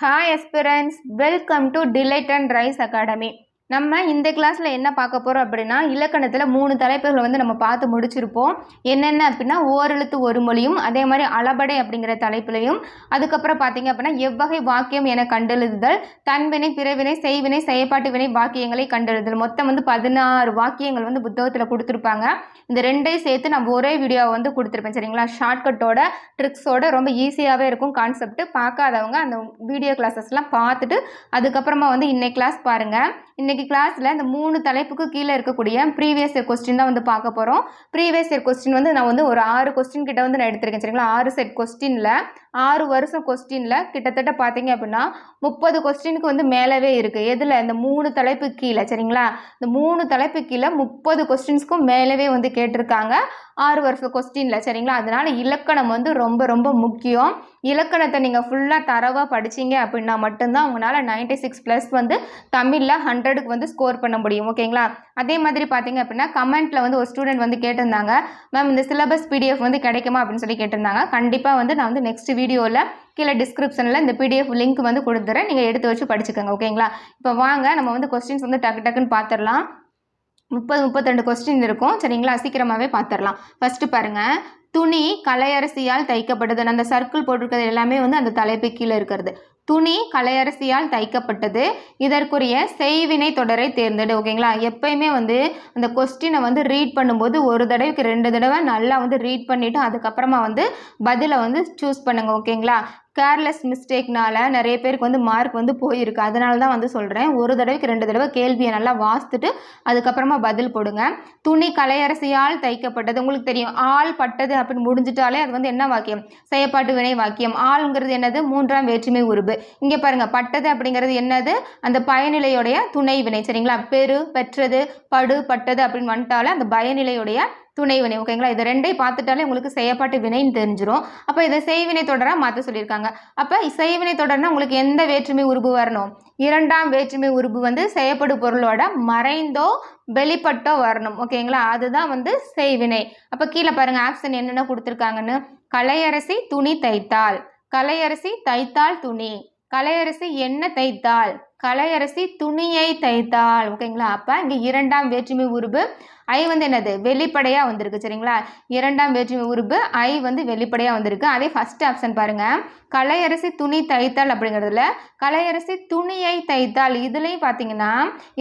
Hi aspirants, welcome to Delight and Rise Academy. நம்ம இந்த கிளாஸில் என்ன பார்க்க போகிறோம் அப்படின்னா இலக்கணத்தில் மூணு தலைப்புகளை வந்து நம்ம பார்த்து முடிச்சிருப்போம். என்னென்ன அப்படின்னா ஓரெழுத்து ஒரு மொழியும் அதே மாதிரி அளபடை அப்படிங்கிற தலைப்புலையும். அதுக்கப்புறம் பார்த்தீங்க அப்படின்னா எவ்வகை வாக்கியம் என கண்டெழுதுதல் தன்வினை பிறவினை செய்வினை செயற்பாட்டு வினை வாக்கியங்களை கண்டெழுதல் மொத்தம் வந்து பதினாறு வாக்கியங்கள் வந்து புத்தகத்தில் கொடுத்துருப்பாங்க. இந்த ரெண்டையும் சேர்த்து நம்ம ஒரே வீடியோவை வந்து கொடுத்துருப்பேன் சரிங்களா? ஷார்ட்கட்டோட ட்ரிக்ஸோட ரொம்ப ஈஸியாகவே இருக்கும் கான்செப்ட் பார்க்காதவங்க அந்த வீடியோ கிளாஸஸ்லாம் பார்த்துட்டு அதுக்கப்புறமா வந்து இன்னைக்கு கிளாஸ் பாருங்கள் இன்னைக்கு கிளாஸில் இந்த மூணு தலைப்புக்கு கீழே இருக்கக்கூடிய ப்ரீவியஸ் இயர் கொஸ்டின் தான் வந்து பார்க்க போகிறோம் ப்ரீவியஸ் இயர் கொஸ்டின் வந்து நான் வந்து ஒரு ஆறு கொஸ்டின் கிட்ட வந்து நான் எடுத்திருக்கேன் சரிங்களா? ஆறு செட் கொஸ்டினில் ஆறு வருஷம் கொஸ்டினில் கிட்டத்தட்ட பார்த்தீங்க அப்படின்னா முப்பது கொஸ்டினுக்கு வந்து மேலவே இருக்குது எதில்? இந்த மூணு தலைப்பு கீழே சரிங்களா? இந்த மூணு தலைப்பு கீழே முப்பது கொஸ்டின்ஸ்க்கும் மேலவே வந்து கேட்டிருக்காங்க. ஆறு வருஷம் கொஸ்டினில் சரிங்களா? அதனால் இலக்கணம் வந்து ரொம்ப ரொம்ப முக்கியம். இலக்கணத்தை நீங்கள் ஃபுல்லாக தரவாக படிச்சீங்க அப்படின்னா மட்டும்தான் உங்களால் நைன்டி சிக்ஸ் ப்ளஸ் வந்து தமிழில் ஹண்ட்ரடுக்கு வந்து ஸ்கோர் பண்ண முடியும் ஓகேங்களா அதே மாதிரி பார்த்தீங்க அப்படின்னா கமெண்ட்டில் வந்து ஒரு ஸ்டூடெண்ட் வந்து கேட்டிருந்தாங்க மேம் இந்த சிலபஸ் பிடிஎஃப் வந்து கிடைக்குமா? அப்படின்னு சொல்லி கேட்டிருந்தாங்க. கண்டிப்பாக வந்து நான் வந்து நெக்ஸ்ட் வீடியோவில் கீழே டிஸ்கிரிப்ஷனில் இந்த பிடிஎஃப் லிங்க் வந்து கொடுத்துறேன். நீங்கள் எடுத்து வச்சு படிச்சுக்கோங்க ஓகேங்களா? இப்போ வாங்க நம்ம வந்து கொஸ்டின்ஸ் வந்து டக்கு டக்குன்னு பார்த்துடலாம் முப்பது முப்பத்திரெண்டு கொஸ்டின் இருக்கும். சரிங்களா? சீக்கிரமாகவே பார்த்துடலாம் ஃபஸ்ட்டு பாருங்கள் துணி கலையரசியால் தைக்கப்பட்டது அந்த சர்க்கிள் போட்டிருக்கிறது எல்லாமே வந்து அந்த தலைப்பு கீழே இருக்கிறது. துணி கலையரசியால் தைக்கப்பட்டது. இதற்குரிய செய்வினை தொடரை தேர்ந்தெடு ஓகேங்களா? எப்பயுமே வந்து அந்த கொஸ்டினை வந்து ரீட் பண்ணும்போது ஒரு தடவைக்கு ரெண்டு தடவை நல்லா வந்து ரீட் பண்ணிவிட்டு அதுக்கப்புறமா வந்து பதிலை வந்து சூஸ் பண்ணுங்கள் ஓகேங்களா? கேர்லெஸ் மிஸ்டேக்னால நிறைய பேருக்கு வந்து மார்க் வந்து போயிருக்கு. அதனால தான் வந்து சொல்கிறேன் ஒரு தடவைக்கு ரெண்டு தடவை கேள்வியை நல்லா வாசித்துட்டு அதுக்கப்புறமா பதில் போடுங்க. துணி கலையரசியால் தைக்கப்பட்டது. உங்களுக்கு தெரியும் ஆள் பட்டது அப்படின்னு முடிஞ்சிட்டாலே அது வந்து என்ன வாக்கியம்? செயற்பாட்டு வினை வாக்கியம். ஆள்ங்கிறது என்னது? மூன்றாம் வேற்றுமை உருபு இங்கே பாருங்கள் பட்டது அப்படிங்கிறது என்னது? அந்த பயனிலையுடைய துணை வினை சரிங்களா? பெரு பெற்றது படு பட்டது அப்படின்னு வந்துட்டாலே அந்த பயனிலையுடைய துணை வினை ஓகேங்களா இதை ரெண்டையும் பார்த்துட்டாலே உங்களுக்கு செய்யப்பாட்டு வினைன்னு தெரிஞ்சிடும் அப்போ இதை செய்வினை தொடராக மாற்ற சொல்லியிருக்காங்க. அப்போ செய்வினை தொடர்னா உங்களுக்கு எந்த வேற்றுமை உருபு வரணும்? இரண்டாம் வேற்றுமை உருபு வந்து செய்யப்படு பொருளோட மறைந்தோ வெளிப்பட்டோ வரணும் ஓகேங்களா அதுதான் வந்து செய்வினை. அப்போ கீழே பாருங்கள் ஆப்ஷன் என்னென்ன கொடுத்துருக்காங்கன்னு? கலையரசி துணி தைத்தாள் கலையரசி தைத்தால் துணி. கலையரசி என்ன தைத்தாள் கலையரசி துணியை தைத்தாள் ஓகேங்களா அப்போ இங்கே இரண்டாம் வேற்றுமை உருபு ஐ வந்து என்னது? வெளிப்படையாக வந்திருக்கு சரிங்களா? இரண்டாம் வேற்றுமை உருபு ஐ வந்து வெளிப்படையாக வந்திருக்கு. அதே ஃபஸ்ட் ஆப்ஷன் பாருங்கள் கலையரசி துணி தைத்தால் அப்படிங்கிறதுல கலையரசி துணியை தைத்தால் இதுலேயும் பார்த்தீங்கன்னா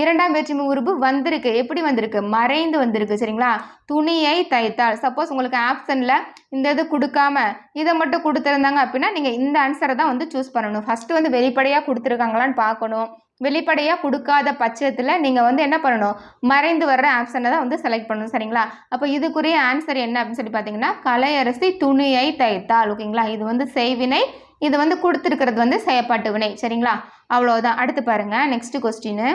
இரண்டாம் வேற்றுமை உருபு வந்திருக்கு. எப்படி வந்திருக்கு? மறைந்து வந்திருக்கு சரிங்களா? துணியை தைத்தால். சப்போஸ் உங்களுக்கு ஆப்ஷனில் இந்த இது கொடுக்காம இதை மட்டும் கொடுத்துருந்தாங்க அப்படின்னா நீங்கள் இந்த ஆன்சரை தான் வந்து சூஸ் பண்ணணும். ஃபஸ்ட்டு வந்து வெளிப்படையாக கொடுத்துருக்காங்களான்னு பார்க்கணும். வெளிப்படையாக கொடுக்காத பட்சத்தில் நீங்கள் வந்து என்ன பண்ணணும்? மறைந்து வர்ற ஆப்ஷனை தான் வந்து செலக்ட் பண்ணணும் சரிங்களா? அப்போ இதுக்குரிய ஆன்சர் என்ன அப்படின்னு சொல்லி பார்த்தீங்கன்னா கலையரசி துணியை தைத்தாள் ஓகேங்களா? இது வந்து செய்வினை இது வந்து கொடுத்துருக்கிறது வந்து செயற்பாட்டு வினை சரிங்களா? அவ்வளோதான் அடுத்து பாருங்கள் நெக்ஸ்ட் கொஸ்டின்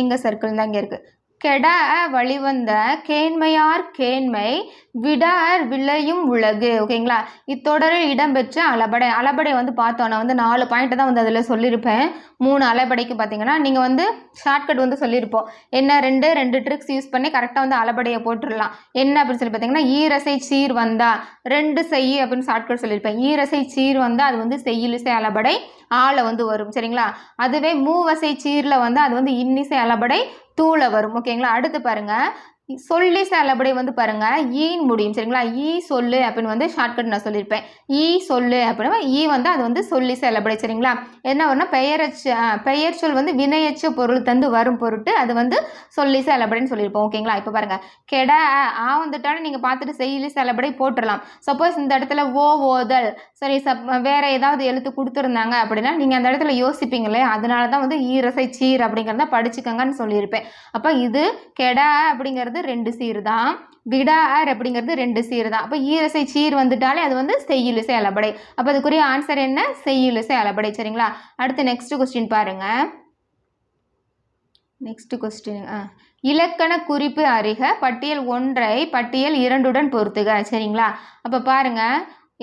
இங்கே சர்க்கிள் தான் இங்கே இருக்குது கெட வழிவந்த கேண்மையார் கேண்மை விடார் விளையும் உலகு. ஓகேங்களா? இத்தொடரில் இடம்பெற்ற அளபடை. அளபடை வந்து பார்த்தோம். நான் வந்து நாலு பாயிண்ட் தான் வந்து அதில் சொல்லியிருப்பேன். மூணு அளபடைக்கு பார்த்தீங்கன்னா நீங்கள் வந்து ஷார்ட்கட் வந்து சொல்லியிருப்போம். என்ன ரெண்டு? ரெண்டு ட்ரிக்ஸ் யூஸ் பண்ணி கரெக்டாக வந்து அளபடையை போட்டுடலாம். என்ன அப்படின்னு சொல்லி பார்த்தீங்கன்னா ஈரசை சீர் வந்தா ரெண்டு செய் அப்படின்னு ஷார்ட்கட் சொல்லியிருப்பேன். ஈரசை சீர் வந்தால் அது வந்து செய்யிலிசை அளபடை ஆளை வந்து வரும். சரிங்களா? அதுவே மூவசை சீரில் வந்து அது வந்து இன்னிசை அளபடை தூளை வரும். ஓகேங்களா அடுத்து பாருங்கள் சொல்லி செல்லபடி வந்து பாருங்க. ஈன்னு முடியும். சரிங்களா? ஈ சொல்லு அப்படின்னு வந்து ஷார்ட்கட் நான் சொல்லியிருப்பேன். ஈ சொல்லு அப்படின்னா ஈ வந்து அது வந்து சொல்லி செலபடி. சரிங்களா? என்ன வரும்னா பெயரச்சு பெயர் சொல் வந்து வினையச்ச பொருள் தந்து வரும் பொருட்டு அது வந்து சொல்லி செல்லபடின்னு சொல்லியிருப்போம். ஓகேங்களா இப்போ பாருங்க. கெட ஆ வந்துட்டாலும் நீங்கள் பார்த்துட்டு செய்யலி செலபடி போட்டுடலாம் சப்போஸ் இந்த இடத்துல ஓ ஓதல் சரி சப் வேறு ஏதாவது எழுத்து கொடுத்துருந்தாங்க அப்படின்னா நீங்கள் அந்த இடத்துல யோசிப்பீங்களே அதனால தான் வந்து ஈரசை சீர் அப்படிங்கிறத படிச்சுக்கங்கன்னு சொல்லியிருப்பேன். அப்போ இது கெடா அப்படிங்கிறது ரெண்டு சீர் தான் விடார் அப்படிங்கிறது ரெண்டு சீர் தான் அப்போ ஈரசை சீர் வந்துட்டாலே அது வந்து செய்யுலிசை அலபடை. அப்போ அதுக்குரிய ஆன்சர் என்ன? செய்யுலிசை அலபடை சரிங்களா? அடுத்து நெக்ஸ்ட் கொஸ்டின் பாருங்கள் நெக்ஸ்ட் கொஸ்டின் ஆ. இலக்கண குறிப்பு அறிக பட்டியல் ஒன்றை பட்டியல் இரண்டுடன் பொறுத்துக சரிங்களா? அப்போ பாருங்க.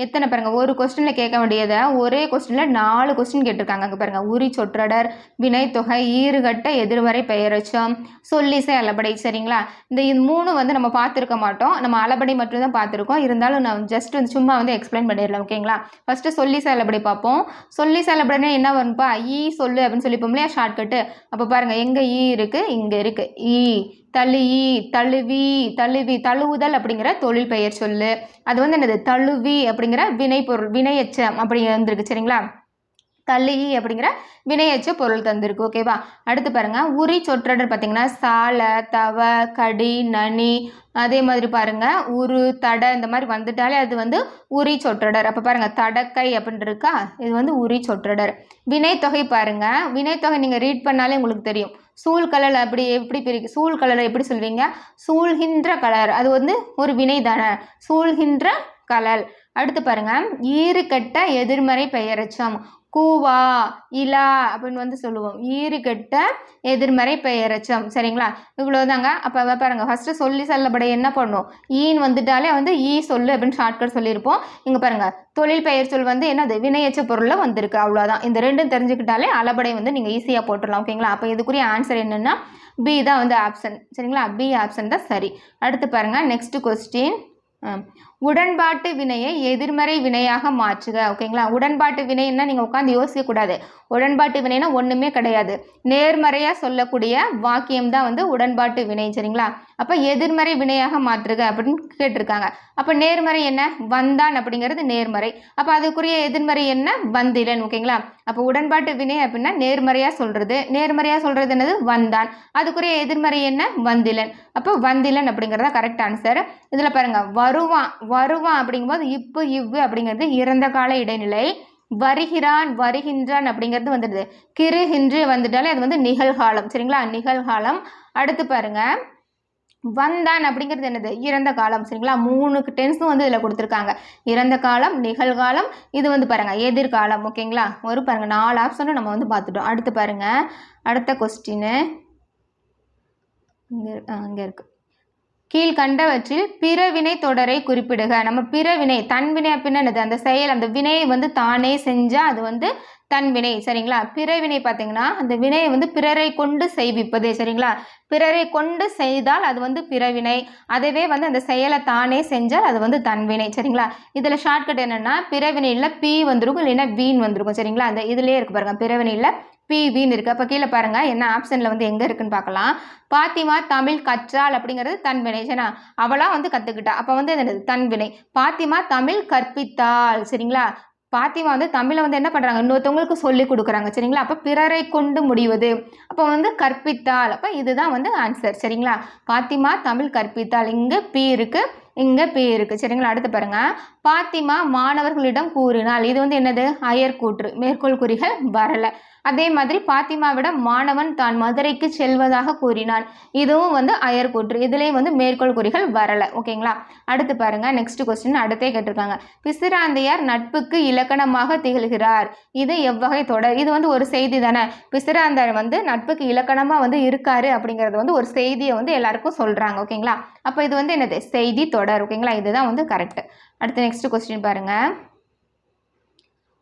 எத்தனை பாருங்கள் ஒரு கொஸ்டினில் கேட்க வேண்டியதை ஒரே கொஸ்டினில் நாலு கொஸ்டின் கேட்டிருக்காங்க. அங்கே பாருங்கள் உரி சொற்றடர் வினைத்தொகை ஈறுகட்ட எதிர்மறை பெயரச்சம் சொல்லிசை அளபடை சரிங்களா? இந்த இது மூணு வந்து நம்ம பார்த்துருக்க மாட்டோம். நம்ம அளபடை மட்டும் தான் பார்த்துருக்கோம். இருந்தாலும் நான் ஜஸ்ட் வந்து சும்மா வந்து எக்ஸ்பிளைன் பண்ணிடலாம் ஓகேங்களா ஃபஸ்ட்டு சொல்லிசை அளபடை பார்ப்போம். சொல்லிசை அளபடைனா என்ன வரும்ப்பா? ஈ சொல்லு அப்படின்னு சொல்லிப்போம் இல்லையா? ஷார்ட்கட்டு அப்போ பாருங்கள் எங்கே ஈ இருக்குது இங்கே இருக்குது ஈ. தழுவி தழுவி தழுவி தழுவுதல் அப்படிங்கிற தொழில் பெயர் சொல்லு. அது வந்து என்னது? தழுவி அப்படிங்கிற வினை பொருள் வினையச்சம் அப்படி வந்திருக்கு சரிங்களா? தள்ளி அப்படிங்கிற வினையச்ச பொருள் தந்திருக்கு ஓகேவா அடுத்து பாருங்க. உரி சொற்றொடர் பார்த்தீங்கன்னா சாலை தவ கடி நனி அதே மாதிரி பாருங்க. உரு தட இந்த மாதிரி வந்துட்டாலே அது வந்து உரி சொற்றொடர் அப்போ பாருங்க தடக்கை அப்படின்னு இருக்கா? இது வந்து உரி சொற்றொடர் வினைத்தொகை பாருங்க. வினைத்தொகை நீங்கள் ரீட் பண்ணாலே உங்களுக்கு தெரியும். சூழ் கலர் அப்படி எப்படி பிரிக்க சூழ் கலரை எப்படி சொல்வீங்க? சூழ்கின்ற கலர். அது வந்து ஒரு வினை தானே. சூழ்கின்ற கலல் அடுத்து பாருங்க. ஈறுகட்ட எதிர்மறை பெயரச்சம். கூவா இலா அப்படின்னு வந்து சொல்லுவோம். ஈறுகட்ட எதிர்மறை பெயரச்சம். சரிங்களா? இவ்வளோதாங்க அப்போ பாருங்க. ஃபஸ்ட்டு சொல்லி சொல்லப்பட என்ன பண்ணும்? ஈன் வந்துட்டாலே வந்து ஈ சொல்லு அப்படின்னு ஷார்ட்கட் சொல்லியிருப்போம். இங்கே பாருங்கள் தொழில் பெயர் சொல் வந்து என்னது? வினையச்ச பொருளில் வந்திருக்கு. அவ்வளோதான் இந்த ரெண்டும் தெரிஞ்சுக்கிட்டாலே அளபடை வந்து நீங்கள் ஈஸியாக போட்டுடலாம். ஓகேங்களா? அப்போ இதுக்குரிய ஆன்சர் என்னென்னா பி தான் வந்து ஆப்ஷன் சரிங்களா? பி ஆப்ஷன் தான் சரி. அடுத்து பாருங்கள் நெக்ஸ்ட் கொஸ்டின் உடன்பாட்டு வினையை எதிர்மறை வினையாக மாற்றுக ஓகேங்களா உடன்பாட்டு வினைன்னா நீங்கள் உட்காந்து யோசிக்கக்கூடாது. உடன்பாட்டு வினைனா ஒன்றுமே கிடையாது. நேர்மறையாக சொல்லக்கூடிய வாக்கியம் தான் வந்து உடன்பாட்டு வினை சரிங்களா? அப்போ எதிர்மறை வினையாக மாற்றுக அப்படின்னு கேட்டிருக்காங்க. அப்போ நேர்மறை என்ன? வந்தான் அப்படிங்கிறது நேர்மறை. அப்போ அதுக்குரிய எதிர்மறை என்ன? வந்திலன் ஓகேங்களா அப்போ உடன்பாட்டு வினை அப்படின்னா நேர்மறையாக சொல்கிறது நேர்மறையாக சொல்கிறது என்னது? வந்தான். அதுக்குரிய எதிர்மறை என்ன? வந்திலன். அப்போ வந்திலன் அப்படிங்கிறத கரெக்ட் ஆன்சர் இதில் பாருங்கள் வருவான் வருவான் அப்படிங்கும்போது இப்போ இவ்வு அப்படிங்கிறது இறந்த கால இடைநிலை. வருகிறான் வருகின்றான் அப்படிங்கிறது வந்துடுது. கிருகின்று வந்துட்டாலே அது வந்து நிகழ்காலம். சரிங்களா? நிகழ்காலம். அடுத்து பாருங்க. வந்தான் அப்படிங்கிறது என்னது? இறந்த காலம். சரிங்களா? மூணு டென்ஸும் வந்து இதில் கொடுத்துருக்காங்க. இறந்த காலம் நிகழ்காலம் இது வந்து பாருங்கள் எதிர்காலம். ஓகேங்களா? ஒரு பாருங்கள் நாலு ஆப்ஷனும் நம்ம வந்து பார்த்துட்டோம். அடுத்து பாருங்கள் அடுத்த கொஸ்டின் இங்கே இங்கே இருக்குது கீழ்கண்டவற்றில் பிறவினை தொடரை குறிப்பிடுக. நம்ம பிறவினை தன்வினை அப்படின்னா என்னது? அந்த செயல் அந்த வினையை வந்து தானே செஞ்சால் அது வந்து தன்வினை. சரிங்களா? பிறவினை பார்த்தீங்கன்னா அந்த வினையை வந்து பிறரை கொண்டு செய்விப்பது. சரிங்களா? பிறரை கொண்டு செய்தால் அது வந்து பிறவினை. அதுவே வந்து அந்த செயலை தானே செஞ்சால் அது வந்து தன்வினை. சரிங்களா? இதில் ஷார்ட்கட் என்னென்னா பிறவினையில் பி வந்துருக்கும் இல்லைன்னா வீண் வந்துருக்கும். சரிங்களா? அந்த இதுலேயே இருக்கு பாருங்கள் பிறவினையில் பிவின்னு இருக்குது அப்போ கீழே பாருங்கள் என்ன ஆப்ஷனில் வந்து எங்கே இருக்குன்னு பார்க்கலாம். பாத்திமா தமிழ் கற்றாள் அப்படிங்கிறது தன்வினை சரிங்களா அவளாக வந்து கற்றுக்கிட்டா அப்போ வந்து என்னது? தன்வினை பாத்திமா தமிழ் கற்பித்தாள் சரிங்களா? பாத்திமா வந்து தமிழை வந்து என்ன பண்ணுறாங்க இன்னொருத்தவங்களுக்கு சொல்லி கொடுக்குறாங்க சரிங்களா? அப்போ பிறரை கொண்டு முடிவது. அப்போ வந்து கற்பித்தாள் அப்போ இதுதான் வந்து ஆன்சர் சரிங்களா? பாத்திமா தமிழ் கற்பித்தாள் இங்கே பி இருக்குது இங்கே பி இருக்குது சரிங்களா? அடுத்து பாருங்கள் பாத்திமா மாணவர்களிடம் கூறினாள். இது வந்து என்னது? அயர்கூற்று மேற்கோள் குறிகள் வரலை. அதே மாதிரி பாத்திமாவிடம் மாணவன் தான் மதுரைக்கு செல்வதாக கூறினான். இதுவும் வந்து அயர்கூற்று இதுலேயும் வந்து மேற்கோள் குறிகள் வரலை. ஓகேங்களா அடுத்து பாருங்க. நெக்ஸ்ட் கொஸ்டின் அடுத்தே கேட்டிருக்காங்க. பிசிராந்தையார் நட்புக்கு இலக்கணமாக திகழ்கிறார். இது எவ்வகை தொடர்? இது வந்து ஒரு செய்தி தானே. பிசிராந்தார் வந்து நட்புக்கு இலக்கணமாக வந்து இருக்காரு அப்படிங்கிறது வந்து ஒரு செய்தியை வந்து எல்லாருக்கும் சொல்கிறாங்க ஓகேங்களா அப்போ இது வந்து என்னது? செய்தி தொடர். ஓகேங்களா இதுதான் வந்து கரெக்ட் அடுத்து நெக்ஸ்ட் கொஸ்டின் பாருங்கள்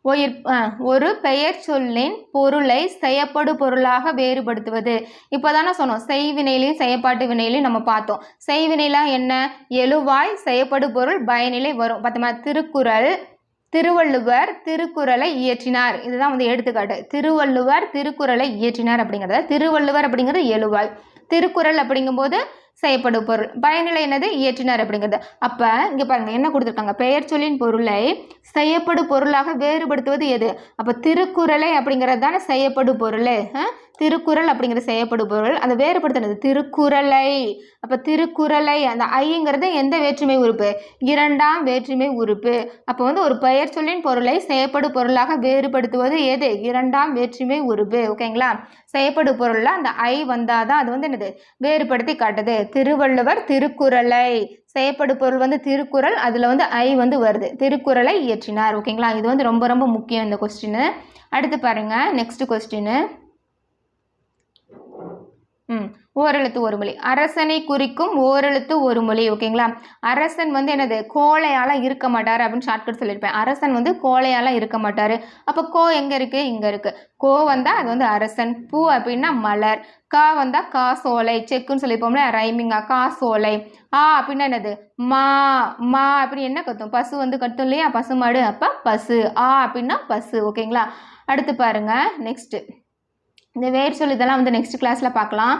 உயிர் ஒரு பெயர் சொல்லின் பொருளை செய்யப்படு பொருளாக வேறுபடுத்துவது. இப்போ தானே சொன்னோம் செய்வினையிலையும் செயற்பாட்டு வினையிலையும் நம்ம பார்த்தோம். செய்வினைலாம் என்ன? எழுவாய் செய்யப்படு பொருள் பயனிலை வரும். பார்த்தோமா திருக்குறள் திருவள்ளுவர் திருக்குறளை இயற்றினார். இதுதான் வந்து எடுத்துக்காட்டு. திருவள்ளுவர் திருக்குறளை இயற்றினார் அப்படிங்கிறத திருவள்ளுவர் அப்படிங்கிறது எழுவாய். திருக்குறள் அப்படிங்கும்போது செய்யப்படும் பொருள். பயனிலை என்னது? இயற்றினார் அப்படிங்கிறது. அப்போ இங்கே பாருங்கள் என்ன கொடுத்துருக்காங்க? பெயர் சொல்லின் பொருளை செய்யப்படும் பொருளாக வேறுபடுத்துவது எது? அப்போ திருக்குறளை அப்படிங்கிறது தானே செய்யப்படும் பொருள் திருக்குறள் அப்படிங்கிற செய்யப்படும் பொருள் அந்த வேறுபடுத்தினது திருக்குறளை. அப்போ திருக்குறளை அந்த ஐங்கிறது எந்த வேற்றுமை உறுப்பு? இரண்டாம் வேற்றுமை உறுப்பு. அப்போ வந்து ஒரு பெயர் சொல்லின் பொருளை செயற்படு பொருளாக வேறுபடுத்துவது எது? இரண்டாம் வேற்றுமை உறுப்பு. ஓகேங்களா செயற்படு பொருளில் அந்த ஐ வந்தால் தான் அது வந்து என்னது? வேறுபடுத்தி காட்டுது. திருவள்ளுவர் திருக்குறளை. செயற்படு பொருள் வந்து திருக்குறள் அதில் வந்து ஐ வந்து வருது. திருக்குறளை இயற்றினார். ஓகேங்களா இது வந்து ரொம்ப ரொம்ப முக்கியம் இந்த கொஸ்டின் அடுத்து பாருங்கள் நெக்ஸ்ட் கொஸ்டின் ம் ஓரெழுத்து ஒரு மொழி. அரசனை குறிக்கும் ஓரெழுத்து ஒரு மொழி ஓகேங்களா அரசன் வந்து என்னது? கோழையால் இருக்க மாட்டார் அப்படின்னு ஷார்ட்கட் சொல்லியிருப்பேன். அரசன் வந்து கோழையால் இருக்க மாட்டார். அப்போ கோ எங்கே இருக்குது இங்கே இருக்குது கோ வந்தால் அது வந்து அரசன் பூ அப்படின்னா மலர். கா வந்தால் கா சோலை செக்குன்னு சொல்லியிருப்போம்ல ரைமிங்கா கா சோலை. ஆ அப்படின்னா என்னது? மா மா அப்படின்னு என்ன கத்தும்? பசு வந்து கத்தும் இல்லையா? பசு மாடு. அப்போ பசு. ஆ அப்படின்னா பசு ஓகேங்களா அடுத்து பாருங்கள் நெக்ஸ்ட்டு இந்த வேர் சொல் இதெல்லாம் வந்து நெக்ஸ்ட் கிளாஸில் பார்க்கலாம்.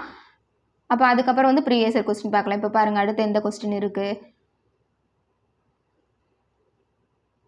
அப்போ அதுக்கப்புறம் வந்து ப்ரீவியஸ் இயர் கொஸ்டின் பார்க்கலாம். இப்போ பாருங்கள் அடுத்து எந்த கொஸ்டின் இருக்குது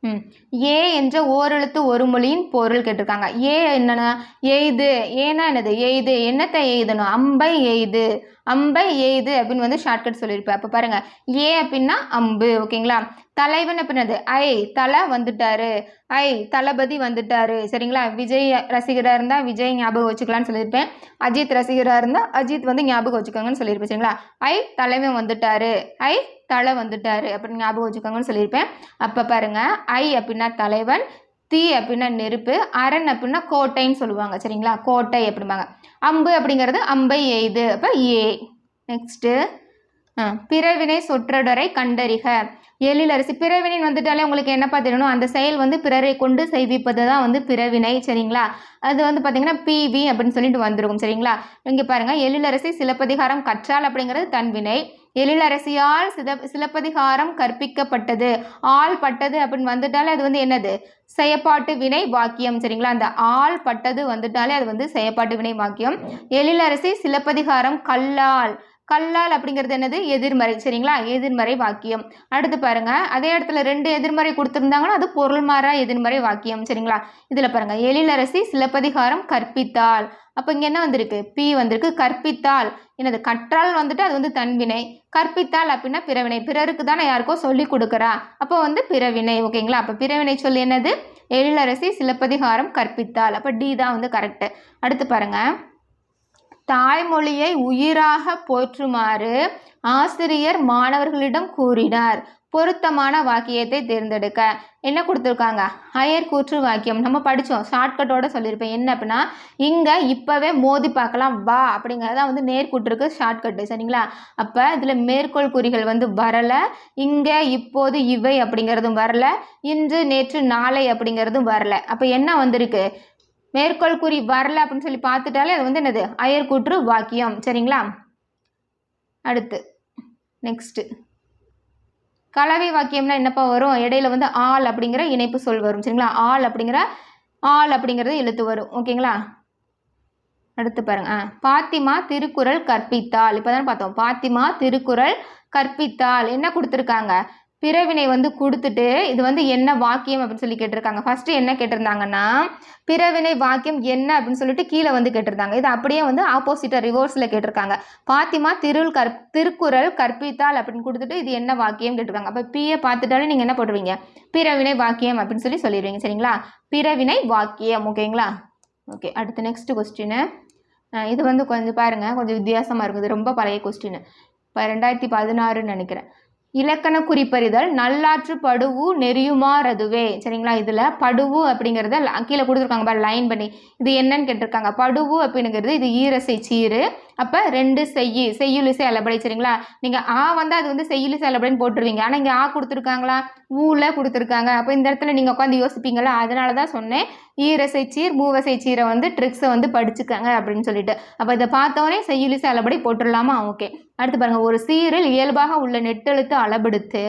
ம். ஏ என்ற ஓரெழுத்து ஒரு மொழியின் பொருள் கேட்டிருக்காங்க. ஏ என்னென்னா எய்து. ஏன்னா என்னது? எய்து. என்னத்தை எய்தணும்? அம்பை எய்து. அம்பை ஏது அப்படின்னு வந்து ஷார்ட்கட் சொல்லியிருப்பேன் அப்போ பாருங்கள் ஏ அப்படின்னா அம்பு ஓகேங்களா? தலைவன் அப்படின்னது ஐ தலை வந்துட்டாரு. ஐ தளபதி வந்துட்டாரு. சரிங்களா? விஜய் ரசிகராக இருந்தால் விஜய் ஞாபகம் வச்சுக்கலாம்னு சொல்லியிருப்பேன். அஜித் ரசிகராக இருந்தால் அஜித் வந்து ஞாபகம் வச்சுக்கோங்கன்னு சொல்லியிருப்பேன் சரிங்களா? ஐ தலைவன் வந்துட்டாரு. ஐ தலை வந்துட்டாரு அப்படின்னு ஞாபகம் வச்சுக்கோங்கன்னு சொல்லியிருப்பேன். அப்போ பாருங்கள் ஐ அப்படின்னா தலைவன் தீ அப்படின்னா நெருப்பு அரண் அப்படின்னா கோட்டைன்னு சொல்லுவாங்க சரிங்களா? கோட்டை அப்படிம்பாங்க. அம்பு அப்படிங்கிறது அம்பை எய்து. அப்போ ஏ. நெக்ஸ்ட்டு பிறவினை சொற்றொடரை கண்டறிக. எழிலரசி பிறவினைன்னு வந்துட்டாலே உங்களுக்கு என்னப்பா தெரியணும்? அந்த செயல் வந்து பிறரை கொண்டு செய்விப்பது தான் வந்து பிறவினை சரிங்களா? அது வந்து பார்த்தீங்கன்னா பிவி அப்படின்னு சொல்லிட்டு வந்துருக்கும் சரிங்களா? இங்கே பாருங்கள் எழிலரசி சிலப்பதிகாரம் கற்றால் அப்படிங்கிறது தன்வினை எழிலரசியால் சித சிலப்பதிகாரம் கற்பிக்கப்பட்டது. ஆள் பட்டது அப்படின்னு வந்துட்டாலே அது வந்து என்னது? செயப்பாட்டு வினை வாக்கியம். சரிங்களா? அந்த ஆள் பட்டது வந்துட்டாலே அது வந்து செயப்பாட்டு வினை வாக்கியம். எழிலரசி சிலப்பதிகாரம் கல்லால். கல்லால் அப்படிங்கிறது என்னது? எதிர்மறை. சரிங்களா? எதிர்மறை வாக்கியம். அடுத்து பாருங்க. அதே இடத்துல ரெண்டு எதிர்மறை கொடுத்துருந்தாங்கன்னா அது பொருள்மாறா எதிர்மறை வாக்கியம். சரிங்களா? இதில் பாருங்க. எழிலரசி சிலப்பதிகாரம் கற்பித்தாள். அப்போ இங்கே என்ன வந்திருக்கு? பி வந்திருக்கு. கற்பித்தால் என்னது? கற்றால் வந்துட்டு அது வந்து தன்வினை கற்பித்தால் அப்படின்னா பிறவினை. பிறருக்கு தானே யாருக்கோ சொல்லி கொடுக்குறா. அப்போ வந்து பிறவினை. ஓகேங்களா? அப்போ பிறவினை சொல்லி என்னது? எழிலரசி சிலப்பதிகாரம் கற்பித்தாள். அப்போ டி தான் வந்து கரெக்டு அடுத்து பாருங்கள் தாய்மொழியை உயிராக போற்றுமாறு ஆசிரியர் மாணவர்களிடம் கூறினார். பொருத்தமான வாக்கியத்தை தேர்ந்தெடுக்க. என்ன கொடுத்துருக்காங்க? அயர் கூற்று வாக்கியம். நம்ம படித்தோம் ஷார்ட்கட்டோட சொல்லியிருப்பேன். என்ன அப்படின்னா இங்கே இப்போவே மோதி பார்க்கலாம். வா அப்படிங்கிறதான் வந்து நேர்கூற்றுக்கு ஷார்ட்கட்டு சரிங்களா? அப்போ இதில் மேற்கோள் குறிகள் வந்து வரலை. இங்கே இப்போது இவை அப்படிங்கிறதும் வரல. இன்று நேற்று நாளை அப்படிங்கிறதும் வரல. அப்போ என்ன வந்திருக்கு? மேற்கோள் குறி வரல அப்படின்னு சொல்லி பார்த்துட்டாலே அது வந்து என்னது? அயற்கூற்று வாக்கியம். சரிங்களா? அடுத்து நெக்ஸ்ட்டு கலவை வாக்கியம்னா என்னப்பா வரும்? இடையில வந்து ஆள் அப்படிங்கிற இணைப்பு சொல் வரும். சரிங்களா? ஆள் அப்படிங்கிற ஆள் அப்படிங்கிறது எழுத்து வரும். ஓகேங்களா? அடுத்து பாருங்க. ஆ பாத்திமா திருக்குறள் கற்பித்தாள். இப்போதான் பார்த்தோம். பாத்திமா திருக்குறள் கற்பித்தாள். என்ன கொடுத்துருக்காங்க? பிறவினை வந்து கொடுத்துட்டு இது வந்து என்ன வாக்கியம் அப்படின்னு சொல்லி கேட்டிருக்காங்க. ஃபஸ்ட்டு என்ன கேட்டிருந்தாங்கன்னா பிறவினை வாக்கியம் என்ன அப்படின்னு சொல்லிட்டு கீழே வந்து கேட்டிருந்தாங்க. இது அப்படியே வந்து ஆப்போசிட்டாக ரிவர்ஸில் கேட்டிருக்காங்க. பாத்திமா திருள் கற் திருக்குறள் கற்பித்தாள் அப்படின்னு கொடுத்துட்டு இது என்ன வாக்கியம் கேட்டிருக்காங்க. அப்போ பிஏ பார்த்துட்டாலே நீங்கள் என்ன போட்டுருவீங்க? பிறவினை வாக்கியம் அப்படின்னு சொல்லி சொல்லிடுவீங்க. சரிங்களா? பிறவினை வாக்கியம் ஓகேங்களா? ஓகே அடுத்து நெக்ஸ்ட் கொஸ்டின் இது வந்து கொஞ்சம் பாருங்கள் கொஞ்சம் வித்தியாசமாக இருக்குது. ரொம்ப பழைய கொஸ்டின் இப்போ ரெண்டாயிரத்தி பதினாறுன்னு நினைக்கிறேன். இலக்கண குறிப்பறிதல் நல்லாற்று படுவு நெறியுமாறதுவே சரிங்களா? இதில் படுவு அப்படிங்கிறத கீழே கொடுத்துருக்காங்க பாரு லைன் பண்ணி. இது என்னன்னு கேட்டிருக்காங்க. படுவு அப்படிங்கிறது இது ஈரசை சீரு அப்போ ரெண்டு செய்யு செய்யுலிசை அலபடை சரிங்களா? நீங்கள் ஆ வந்து அது வந்து செய்யுலிசை அலபடைன்னு போட்டுருவீங்க. ஆனால் இங்கே ஆ கொடுத்துருக்காங்களா? ஊல கொடுத்துருக்காங்க. அப்போ இந்த இடத்துல நீங்கள் உட்காந்து யோசிப்பீங்களா அதனால தான் சொன்னேன். ஈரசை சீர் மூவசை சீரை வந்து ட்ரிக்ஸை வந்து படிச்சுக்கங்க அப்படின்னு சொல்லிட்டு. அப்போ இதை பார்த்தோன்னே செய்யுலிசை அளபடி போட்டுடலாமா ஓகே. அடுத்து பாருங்கள் ஒரு சீரில் இயல்பாக உள்ள நெட்டெழுத்து அளபெடுத்து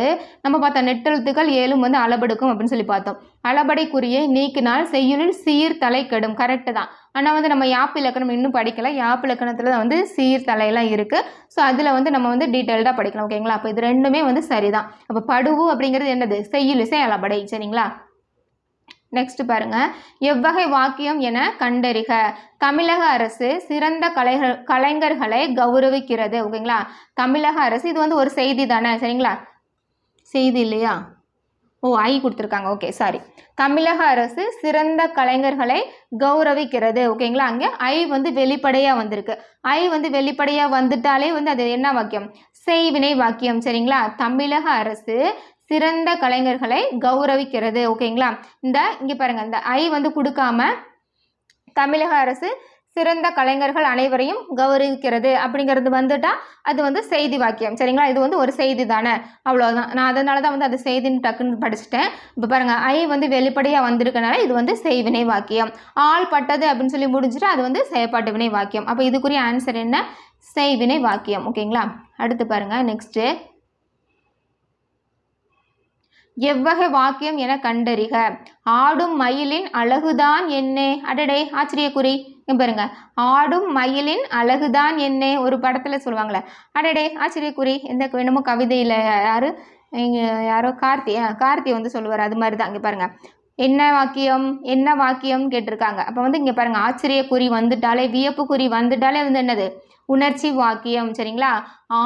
நம்ம பார்த்தோம் நெட்டெழுத்துக்கள் ஏழும் வந்து அளபெடுக்கும் அப்படின்னு சொல்லி பார்த்தோம். அளபடைக்குரிய நீக்கினால் செய்யுளில் சீர் தலை கெடும். கரெக்டு தான். ஆனால் வந்து நம்ம யாப்பு இலக்கணம் இன்னும் படிக்கல. யாப்பு இலக்கணத்தில் தான் வந்து சீர் தலையெல்லாம் இருக்குது ஸோ அதில் வந்து நம்ம வந்து டீட்டெயில்டாக படிக்கலாம் ஓகேங்களா அப்போ இது ரெண்டுமே வந்து சரிதான். அப்போ படுவு அப்படிங்கிறது என்னது? செய்யுளிசை அளபடை சரிங்களா? நெக்ஸ்ட் பாருங்க. எவ்வகை வாக்கியம் என கண்டறிக. தமிழக அரசு சிறந்த கலைகள் கலைஞர்களை கௌரவிக்கிறது ஓகேங்களா தமிழக அரசு இது வந்து ஒரு செய்தி தானே சரிங்களா? செய்தி இல்லையா? ஓ ஐ கொடுத்துருக்காங்க. ஓகே சாரி தமிழக அரசு சிறந்த கலைஞர்களை கௌரவிக்கிறது. ஓகேங்களா அங்கே ஐ வந்து வெளிப்படையாக வந்திருக்கு. ஐ வந்து வெளிப்படையாக வந்துட்டாலே வந்து அது என்ன வாக்கியம்? செய்வினை வாக்கியம். சரிங்களா? தமிழக அரசு சிறந்த கலைஞர்களை கௌரவிக்கிறது. ஓகேங்களா இந்த இங்கே பாருங்கள் இந்த ஐ வந்து கொடுக்காம தமிழக அரசு சிறந்த கலைஞர்கள் அனைவரையும் கௌரவிக்கிறது. அப்படிங்கிறது வந்துட்டா அது வந்து செய்தி வாக்கியம். சரிங்களா? இது வந்து ஒரு செய்தி தானே. அவ்வளோதான் நான் அதனால தான் வந்து அது செய்தின்னு டக்குன்னு படிச்சுட்டேன். இப்போ பாருங்கள் ஐ வந்து வெளிப்படையாக வந்திருக்கனால இது வந்து செய்வினை வாக்கியம். ஆள் பட்டது அப்படின்னு சொல்லி முடிஞ்சுட்டு அது வந்து செயற்பாட்டு வினை வாக்கியம். அப்போ இதுக்குரிய ஆன்சர் என்ன? செய்வினை வாக்கியம். ஓகேங்களா? அடுத்து பாருங்கள் நெக்ஸ்ட்டு எவ்வகை வாக்கியம் என கண்டறிக. ஆடும் மயிலின் அழகுதான் என்ன. அடடே ஆச்சரியக்குறி. பாருங்க. ஆடும் மயிலின் அழகுதான் என்ன ஒரு படத்துல சொல்லுவாங்களே அடடே ஆச்சரியக்குறி எந்த வேணுமோ கவிதையில யாரு? யாரோ கார்த்தி கார்த்தி வந்து சொல்லுவார் அது மாதிரி தான் இங்கே பாருங்க. என்ன வாக்கியம் என்ன வாக்கியம் கேட்டிருக்காங்க. அப்போ வந்து இங்கே பாருங்க ஆச்சரியக்குறி வந்துட்டாலே வியப்பு குறி வந்துட்டாலே வந்து என்னது? உணர்ச்சி வாக்கியம் சரிங்களா?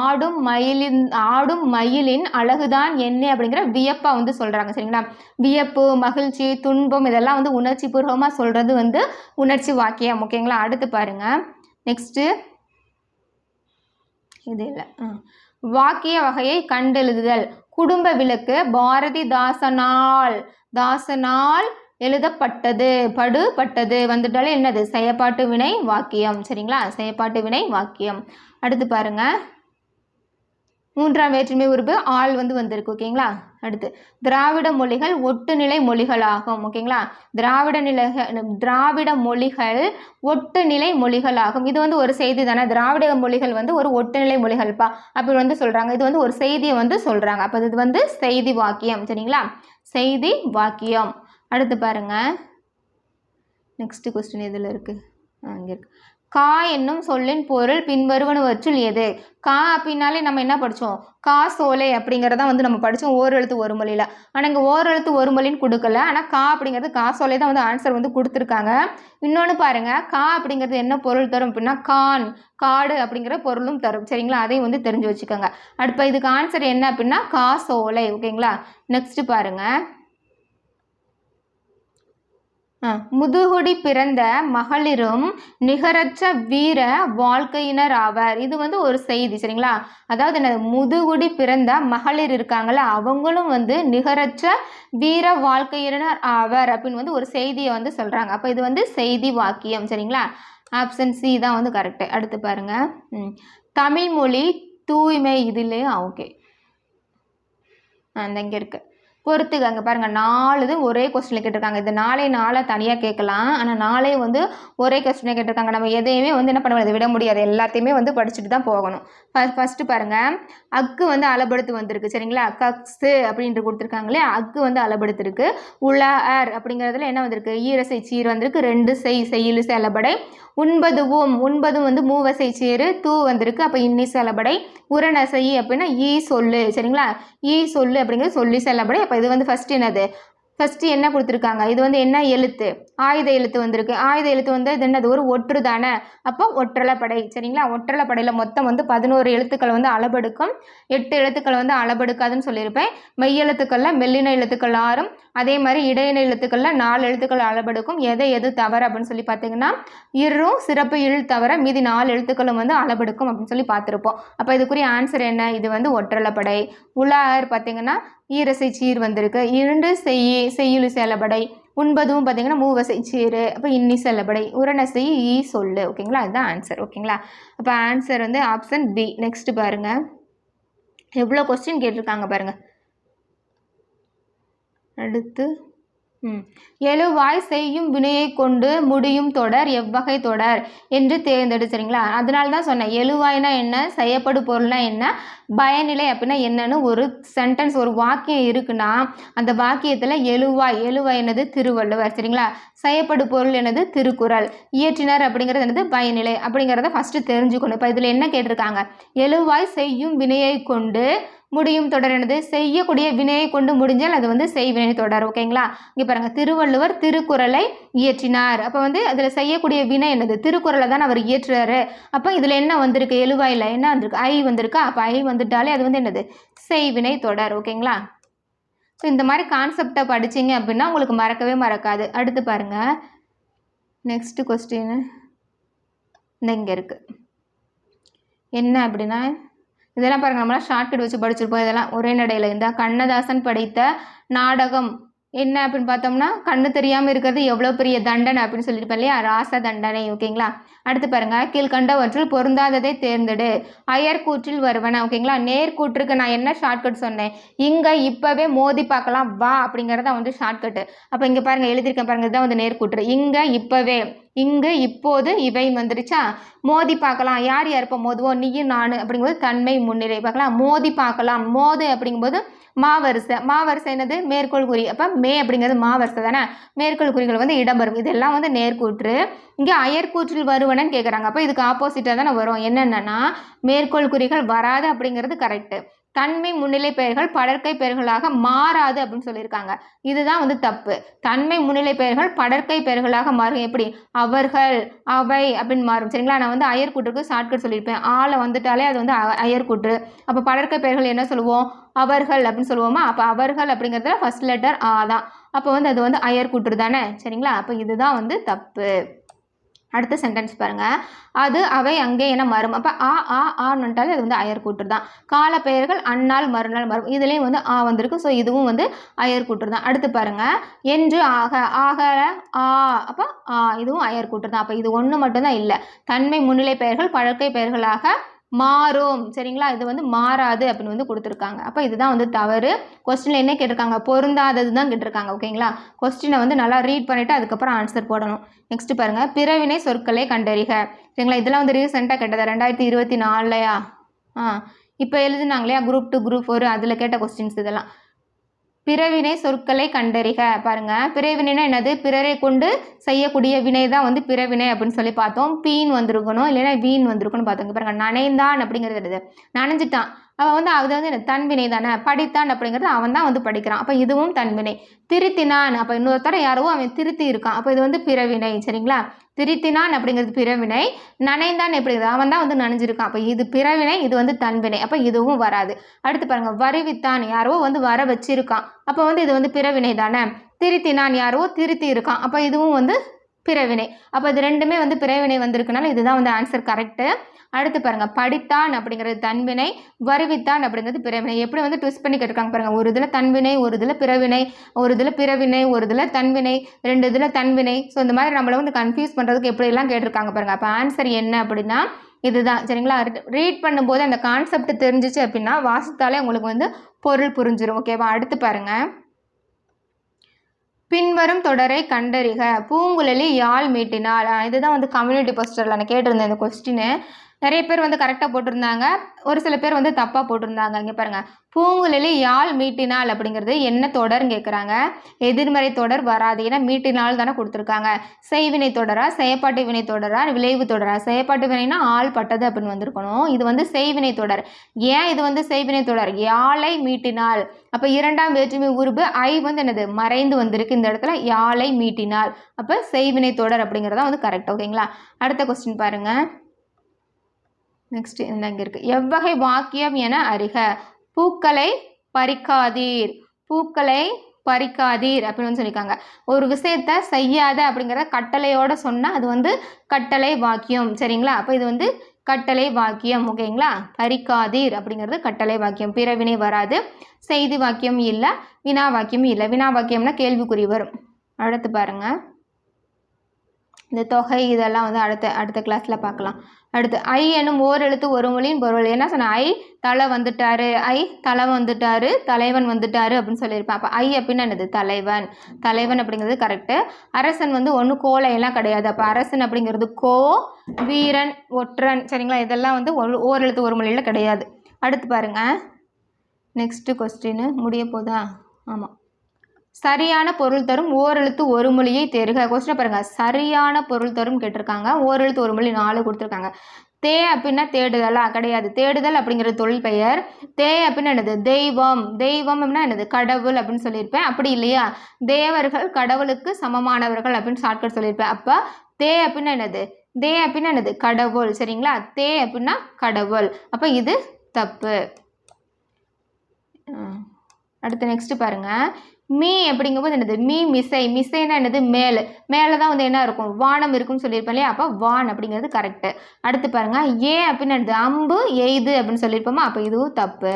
ஆடும் மயிலின் ஆடும் மயிலின் அழகுதான் என்ன அப்படிங்கிற வியப்பாக வந்து சொல்கிறாங்க சரிங்களா? வியப்பு மகிழ்ச்சி துன்பம் இதெல்லாம் வந்து உணர்ச்சி பூர்வமாக சொல்கிறது வந்து உணர்ச்சி வாக்கியம் ஓகேங்களா? அடுத்து பாருங்கள் நெக்ஸ்ட்டு இது இல்லை. வாக்கிய வகையை கண்டெழுதுதல். குடும்ப விளக்கு பாரதிதாசனால் தாசனால் எழுதப்பட்டது. படுபட்டது. வந்துட்டாலே என்னது? செயப்பாட்டு வினை வாக்கியம். சரிங்களா? செயப்பாட்டு வினை வாக்கியம். அடுத்து பாருங்க. மூன்றாம் வேற்றுமை உறுப்பு ஆள் வந்து வந்திருக்கு. ஓகேங்களா? அடுத்து. திராவிட மொழிகள் ஒட்டுநிலை மொழிகளாகும். ஓகேங்களா? திராவிட நிலை திராவிட மொழிகள் ஒட்டுநிலை மொழிகளாகும். இது வந்து ஒரு செய்தி தானே? திராவிட மொழிகள் வந்து ஒரு ஒட்டுநிலை மொழிகள்ப்பா. அப்படி வந்து சொல்கிறாங்க இது வந்து ஒரு செய்தியை வந்து சொல்கிறாங்க அப்போ இது வந்து செய்தி வாக்கியம். சரிங்களா? செய்தி வாக்கியம். அடுத்து பாருங்க. நெக்ஸ்ட்டு கொஸ்டின் எதில் இருக்குது ஆ, இருக்கு. கா என்னும் சொல்லின் பொருள் பின்வருவனவற்றுள் எது? கா அப்படின்னாலே நம்ம என்ன படித்தோம் கா சோலை அப்படிங்கிறத வந்து நம்ம படித்தோம் ஓரெழுத்து ஒரு மொழியில். ஆனால் இங்கே ஓரெழுத்து ஒரு மொழின்னு கொடுக்கல. ஆனால் கா அப்படிங்கிறது கா சோலை தான் வந்து ஆன்சர் வந்து கொடுத்துருக்காங்க. இன்னொன்று பாருங்க. கா அப்படிங்கிறது என்ன பொருள் தரும் அப்படின்னா கான் காடு அப்படிங்கிற பொருளும் தரும். சரிங்களா? அதையும் வந்து தெரிஞ்சு வச்சுக்கோங்க. அடுப்ப இதுக்கு ஆன்சர் என்ன அப்படின்னா கா சோலை. ஓகேங்களா? நெக்ஸ்ட்டு பாருங்கள் முதுகுடி பிறந்த மகளிரும் நிகரற்ற வீர வாழ்க்கையினர் ஆவார் இது வந்து ஒரு செய்தி சரிங்களா? அதாவது என்ன முதுகுடி பிறந்த மகளிர் இருக்காங்கல்ல அவங்களும் வந்து நிகரற்ற வீர வாழ்க்கையினர் ஆவர் அப்படின்னு வந்து ஒரு செய்தியை வந்து சொல்கிறாங்க அப்போ இது வந்து செய்தி வாக்கியம் சரிங்களா? ஆப்ஷன் சி தான் வந்து கரெக்டு அடுத்து பாருங்க. தமிழ்மொழி தமிழ் மொழி தூய்மை இதுலேயே ஓகே அந்த இங்கே இருக்குது பொறுத்துக்கங்க பாருங்கள் நாலு இது ஒரே கொஸ்டினில் கேட்டிருக்காங்க. இது நாளே நாளை தனியாக கேட்கலாம். ஆனால் நாளே வந்து ஒரே கொஸ்டினை கேட்டிருக்காங்க. நம்ம எதையுமே வந்து என்ன பண்ண முடியாது விட முடியாது. எல்லாத்தையுமே வந்து படிச்சுட்டு தான் போகணும். ப ஃபஸ்ட்டு பாருங்கள் அக்கு வந்து அளபடுத்து வந்திருக்கு. சரிங்களா? கக்ஸு அப்படின்ட்டு கொடுத்துருக்காங்களே அக்கு வந்து அளபடுத்திருக்கு ஆர் அப்படிங்கிறதுல என்ன வந்திருக்கு? ஈரசை சீர் வந்திருக்கு. ரெண்டு செய் செய்யுளு செலபடை உண்பதுவும். உண்பதும் வந்து மூவசை சேரு தூ வந்திருக்கு. அப்போ இன்னி செலபடை உரணசை அப்படின்னா ஈ சொல்லு. சரிங்களா? ஈ சொல்லு அப்படிங்கிறது சொல்லி செலபடை. அப்போ இது வந்து ஃபர்ஸ்ட் என்னது? ஃபஸ்ட்டு என்ன கொடுத்துருக்காங்க? இது வந்து என்ன எழுத்து? ஆயுத எழுத்து வந்திருக்கு. ஆயுத எழுத்து வந்து இது என்னது? ஒரு ஒற்று தானே அப்போ ஒற்றலைப்படை. சரிங்களா? ஒற்றலைப்படையில் மொத்தம் வந்து பதினோரு எழுத்துக்கள் வந்து அளபெடுக்கும் எட்டு எழுத்துக்கள் வந்து அளபெடுக்காதுன்னு சொல்லியிருப்பேன். மெய் எழுத்துக்களில் மெல்லின எழுத்துக்கள் ஆறும். அதே மாதிரி இடையின எழுத்துக்களில் நாலு எழுத்துக்கள் அளபெடுக்கும் எதை எது தவறு அப்படின்னு சொல்லி பார்த்தீங்கன்னா இரும் சிறப்பு இழ் தவிர மீதி நாலு எழுத்துக்களும் வந்து அளபெடுக்கும் அப்படின்னு சொல்லி பார்த்துருப்போம். அப்போ இதுக்குரிய ஆன்சர் என்ன? இது வந்து ஒற்றலைப்படை. உலார் பார்த்தீங்கன்னா ஈரசை சீர் வந்திருக்கு. இரண்டு செய்யி செய்யுளி செலபடை. உண்பதும் பார்த்தீங்கன்னா மூவசை சீர் அப்போ இன்னி செல்லபடை உரணசை ஈ சொல்லு. ஓகேங்களா? அதுதான் ஆன்சர் ஓகேங்களா? அப்போ ஆன்சர் வந்து ஆப்ஷன் பி நெக்ஸ்ட் பாருங்க. எவ்வளோ கொஸ்டின் கேட்டிருக்காங்க பாருங்க. அடுத்து எழுவாய் செய்யும் வினையை கொண்டு முடியும் தொடர் எவ்வகை தொடர் என்று தேர்ந்தெடு சரிங்களா? அதனால தான் சொன்னேன். எழுவாய்னா என்ன? செய்யப்படு பொருள்னா என்ன? பயனிலை அப்படின்னா என்னன்னு ஒரு சென்டென்ஸ் ஒரு வாக்கியம் இருக்குன்னா அந்த வாக்கியத்தில் எழுவாய் எழுவாய் என்னது? திருவள்ளுவர் சரிங்களா? செய்யப்படு பொருள் என்னது? திருக்குறள். இயற்றினர் அப்படிங்கிறது என்னது? பயனிலை அப்படிங்கிறத ஃபஸ்ட்டு தெரிஞ்சுக்கணும். இப்போ இதில் என்ன கேட்டிருக்காங்க? எழுவாய் செய்யும் வினையை கொண்டு முடியும் தொடர் என்னது? செய்யக்கூடிய வினையை கொண்டு முடிஞ்சால் அது வந்து செய்வினை தொடர் ஓகேங்களா? இங்கே பாருங்கள் திருவள்ளுவர் திருக்குறளை இயற்றினார். அப்போ வந்து அதில் செய்யக்கூடிய வினை என்னது? திருக்குறளை தான் அவர் இயற்றுறாரு. அப்போ இதில் என்ன வந்திருக்கு? எழுவாயில் என்ன வந்திருக்கு? ஐ வந்திருக்கா? அப்போ ஐ வந்துட்டாலே அது வந்து என்னது? செய்வினை தொடர் ஓகேங்களா? ஸோ இந்த மாதிரி கான்செப்டை படிச்சீங்க அப்படின்னா உங்களுக்கு மறக்கவே மறக்காது. அடுத்து பாருங்க. நெக்ஸ்ட் கொஸ்டின் இந்த இங்கே இருக்குது என்ன அப்படின்னா இதெல்லாம் பாருங்க நம்மளாம் ஷார்ட்கட் வச்சு படிச்சிருப்போம். இதெல்லாம் ஒரே நடையில். இருந்தால் கண்ணதாசன் படைத்த நாடகம் என்ன அப்படின்னு பார்த்தோம்னா கண்ணு தெரியாமல் இருக்கிறது எவ்வளோ பெரிய தண்டனை அப்படின்னு சொல்லியிருப்பேன் இல்லையா? ராச தண்டனை ஓகேங்களா? அடுத்து பாருங்க கீழ்கண்டவற்றில் பொருந்தாததை தேர்ந்தெடு. அயர்கூற்றில் வருவன ஓகேங்களா? நேர்கூற்றுக்கு நான் என்ன ஷார்ட்கட் சொன்னேன்? இங்கே இப்போவே மோதி பார்க்கலாம் வா அப்படிங்கிறத வந்து ஷார்ட்கட்டு அப்போ இங்கே பாருங்கள் எழுதியிருக்கேன் பாருங்கள் இதுதான் வந்து நேர்கூற்று. இங்கே இப்போவே இங்கு இப்போது இவை வந்துருச்சா? மோதி பார்க்கலாம். யார் யார் இப்போ மோதுவோம் நீயும் நான் அப்படிங்கும்போது தன்மை முன்னிலை. பார்க்கலாம். மோதி பார்க்கலாம். மோது அப்படிங்கும்போது மாவரிசை. மாவரிசை என்னது? மேற்கோள் குறி. அப்போ மே அப்படிங்கிறது மாவரிசை தானே? மேற்கோள் குறிகள் வந்து இடம்பெறும். இதெல்லாம் வந்து நேர்கூற்று. இங்கே அயற்கூற்றில் வருவனன்னு கேட்குறாங்க அப்போ இதுக்கு ஆப்போசிட்டாக தானே வரும். என்னென்னா மேற்கோள் குறிகள் வராது அப்படிங்கிறது கரெக்டு தன்மை முன்னிலை பெயர்கள் படற்கை பெயர்களாக மாறாது அப்படின்னு சொல்லியிருக்காங்க. இதுதான் வந்து தப்பு. தன்மை முன்னிலை பெயர்கள் படற்கை பெயர்களாக மாறும். எப்படி? அவர்கள் அவை அப்படின்னு மாறும். சரிங்களா? நான் வந்து அயற்கூற்றுக்கு ஷார்ட்கட் சொல்லியிருப்பேன். ஆளை வந்துட்டாலே அது வந்து அ- அயற்கூற்று அப்போ படற்கை பெயர்கள் என்ன சொல்லுவோம்? அவர்கள் அப்படின்னு சொல்லுவோமா? அப்போ அவர்கள் அப்படிங்கிறதுல ஃபர்ஸ்ட் லெட்டர் ஆ தான். அப்போ வந்து அது வந்து அயற்கூற்று தானே? சரிங்களா? அப்போ இதுதான் வந்து தப்பு. அடுத்த சென்டென்ஸ் பாருங்க. அது அவை அங்கே என மரும் அப்போ ஆ ஆ ஆன்னுட்டாலே அது வந்து அயர் கூட்டு தான் கால பெயர்கள் அந்நாள் மறுநாள் மரும் இதுலேயும் வந்து ஆ வந்திருக்கு. ஸோ இதுவும் வந்து அயற்கூற்று தான் அடுத்து பாருங்க. என்று ஆக ஆக ஆ. அப்போ ஆ இதுவும் அயர் கூட்டு தான் அப்போ இது ஒன்று மட்டும்தான் இல்லை. தன்மை முன்னிலை பெயர்கள் பழக்கை பெயர்களாக மாறும். சரிங்களா? இது வந்து மாறாது அப்படின்னு வந்து கொடுத்துருக்காங்க. அப்போ இதுதான் வந்து தவறு. கொஸ்டினில் என்ன கேட்டிருக்காங்க? பொருந்தாதது தான் கேட்டிருக்காங்க. ஓகேங்களா? கொஸ்டினை வந்து நல்லா ரீட் பண்ணிவிட்டு அதுக்கப்புறம் ஆன்சர் போடணும். நெக்ஸ்ட் பாருங்கள் பிறவினை சொற்களை கண்டறிக. சரிங்களா? இதெல்லாம் வந்து ரீசெண்டாக கேட்டதா? ரெண்டாயிரத்தி இருபத்தி நாலுலையா? ஆ. இப்போ எழுதுனாங்க இல்லையா? குரூப் டூ குரூப் ஃபோர் அதில் கேட்ட கொஸ்டின்ஸ் இதெல்லாம். பிறவினை சொற்களை கண்டறிக. பாருங்க. பிறவினைனா என்னது? பிறரை கொண்டு செய்யக்கூடிய வினை தான் வந்து பிறவினை அப்படின்னு சொல்லி பார்த்தோம். பீன் வந்திருக்கணும். இல்லைன்னா வீண் வந்திருக்கணும் பார்த்தோங்க பாருங்க. நனைந்தான் அப்படிங்கிறது என்னது? நனைஞ்சிட்டான். அவன் வந்து அது வந்து என்ன? தன்வினை தானே? படித்தான் அப்படிங்கிறது அவன் தான் வந்து படிக்கிறான். அப்போ இதுவும் தன்வினை. திருத்தினான். அப்போ இன்னொருத்தர யாரோ அவன் திருத்தி இருக்கான். அப்போ இது வந்து பிறவினை. சரிங்களா? திரித்தினான் அப்படிங்கிறது பிறவினை நனைந்தான் எப்படிங்கிறது. அவன் தான் வந்து நனைஞ்சிருக்கான். அப்போ இது பிறவினை இது வந்து தன்வினை. அப்போ இதுவும் வராது. அடுத்து பாருங்கள் வருவித்தான் யாரோ வந்து வர வச்சிருக்கான். அப்போ வந்து இது வந்து பிறவினை தானே? திருத்தினான் யாரோ திருத்தி இருக்கான். அப்போ இதுவும் வந்து பிறவினை. அப்போ இது ரெண்டுமே வந்து பிறவினை வந்திருக்குனால இதுதான் வந்து ஆன்சர் கரெக்டு அடுத்து பாருங்க படித்தான் அப்படிங்கிறது தன்வினை வருவித்தான் அப்படிங்கிறது பிறவினை. எப்படி வந்து ட்விஸ்ட் பண்ணி கேட்டிருக்காங்க பாருங்க ஒரு இதில் தன்வினை ஒரு இதில் பிறவினை ஒரு இதில் பிறவினை ஒரு இதில் தன்வினை ரெண்டு இதில் தன்வினை. ஸோ இந்த மாதிரி நம்மளை வந்து கன்ஃபியூஸ் பண்ணுறதுக்கு எப்படியெல்லாம் கேட்டிருக்காங்க பாருங்க. அப்போ ஆன்சர் என்ன அப்படின்னா இதுதான். சரிங்களா? ரீட் பண்ணும்போது அந்த கான்செப்ட் தெரிஞ்சிச்சு அப்படின்னா வாசித்தாலே உங்களுக்கு வந்து பொருள் புரிஞ்சிடும் ஓகேவா அடுத்து பாருங்க. பின்வரும் தொடரை கண்டறிக. பூங்குழலி யாழ் மீட்டினால் இதுதான் வந்து கம்யூனிட்டி போஸ்டரில் நான் கேட்டிருந்தேன் இந்த கொஸ்டின் நிறைய பேர் வந்து கரெக்டாக போட்டிருந்தாங்க. ஒரு சில பேர் வந்து தப்பாக போட்டிருந்தாங்க. இங்கே பாருங்கள் பூங்குழலி யாழ் மீட்டினாள் அப்படிங்கிறது என்ன தொடர்னு கேட்குறாங்க எதிர்மறை தொடர் வராது. ஏன்னா மீட்டினால் தானே கொடுத்துருக்காங்க. செய்வினை தொடரா செயப்பாட்டு வினை தொடரா விளைவு தொடரா. செயப்பாட்டு வினைனா ஆள் பட்டது அப்படின்னு வந்திருக்கணும். இது வந்து செய்வினை தொடர். ஏன் இது வந்து செய்வினை தொடர்? யாழை மீட்டினாள் அப்போ இரண்டாம் வேற்றுமை உருபு ஐ வந்து என்னது? மறைந்து வந்திருக்கு இந்த இடத்துல. யாழை மீட்டினாள் அப்போ செய்வினை தொடர் அப்படிங்கிறதா வந்து கரெக்ட் ஓகேங்களா அடுத்த கொஸ்டின் பாருங்கள் நெக்ஸ்ட் இந்த இங்கே இருக்குது எவ்வகை வாக்கியம் என அறிக. பூக்களை பறிக்காதீர். பூக்களை பறிக்காதீர் அப்படின்னு வந்து சொல்லியிருக்காங்க. ஒரு விஷயத்த செய்யாத அப்படிங்கிற கட்டளையோட சொன்னால் அது வந்து கட்டளை வாக்கியம். சரிங்களா? அப்போ இது வந்து கட்டளை வாக்கியம். ஓகேங்களா? பறிக்காதீர் அப்படிங்கிறது கட்டளை வாக்கியம். பிறவினை வராது. செய்தி வாக்கியம் இல்லை வினா வாக்கியம் இல்லை. வினா வாக்கியம்னா கேள்விக்குறி வரும். அடுத்து பாருங்கள் இந்த தொகை இதெல்லாம் வந்து அடுத்த அடுத்த கிளாஸில் பார்க்கலாம். அடுத்து ஐ என்னும் ஓர் எழுத்து ஒரு மொழியின் பொருள். என்ன சொன்ன? ஐ தலை வந்துட்டாரு. ஐ தலை வந்துட்டாரு. தலைவன் வந்துட்டாரு அப்படின்னு சொல்லியிருப்பேன். அப்போ ஐ அப்படின்னா என்னது? தலைவன். தலைவன் அப்படிங்கிறது கரெக்டு அரசன் வந்து ஒன்று கோலையெல்லாம் கிடையாது. அப்போ அரசன் அப்படிங்கிறது கோ வீரன் ஒற்றன். சரிங்களா? இதெல்லாம் வந்து ஒரு ஓர் எழுத்து ஒரு மொழியில் கிடையாது. அடுத்து பாருங்க. நெக்ஸ்ட்டு கொஸ்டின் முடிய போதா? ஆமாம் சரியான பொருள் தரும் ஓரெழுத்து ஒரு மொழியை தேர்க. கொஸ்டின் பாருங்கள் சரியான பொருள் தரும் கேட்டிருக்காங்க. ஓரெழுத்து ஒரு மொழி நாலு கொடுத்துருக்காங்க. தே அப்படின்னா தேடுதலா? கிடையாது. தேடுதல் அப்படிங்கிற தொழில் பெயர். தே அப்படின்னா என்னது? தெய்வம். தெய்வம் அப்படின்னா என்னது? கடவுள் அப்படின்னு சொல்லியிருப்பேன். அப்படி இல்லையா? தேவர்கள் கடவுளுக்கு சமமானவர்கள் அப்படின்னு ஷார்ட்கட் சொல்லியிருப்பேன். அப்போ தே அப்படின்னா என்னது? தே அப்படின்னா என்னது? கடவுள். சரிங்களா? தே அப்படின்னா கடவுள். அப்போ இது தப்பு. அடுத்து நெக்ஸ்ட் பாருங்கள் மீ அப்படிங்கும்போது என்னது? மீ மிசை. மிசைனா என்னது? மேல். மேலே தான் வந்து என்ன இருக்கும்? வானம் இருக்கும்னு சொல்லியிருப்போம் இல்லையா? அப்போ வான் அப்படிங்கிறது கரெக்டு அடுத்து பாருங்கள் ஏ அப்படின்னு என்னது? அம்பு எய்து அப்படின்னு சொல்லியிருப்போமா? அப்போ இதுவும் தப்பு.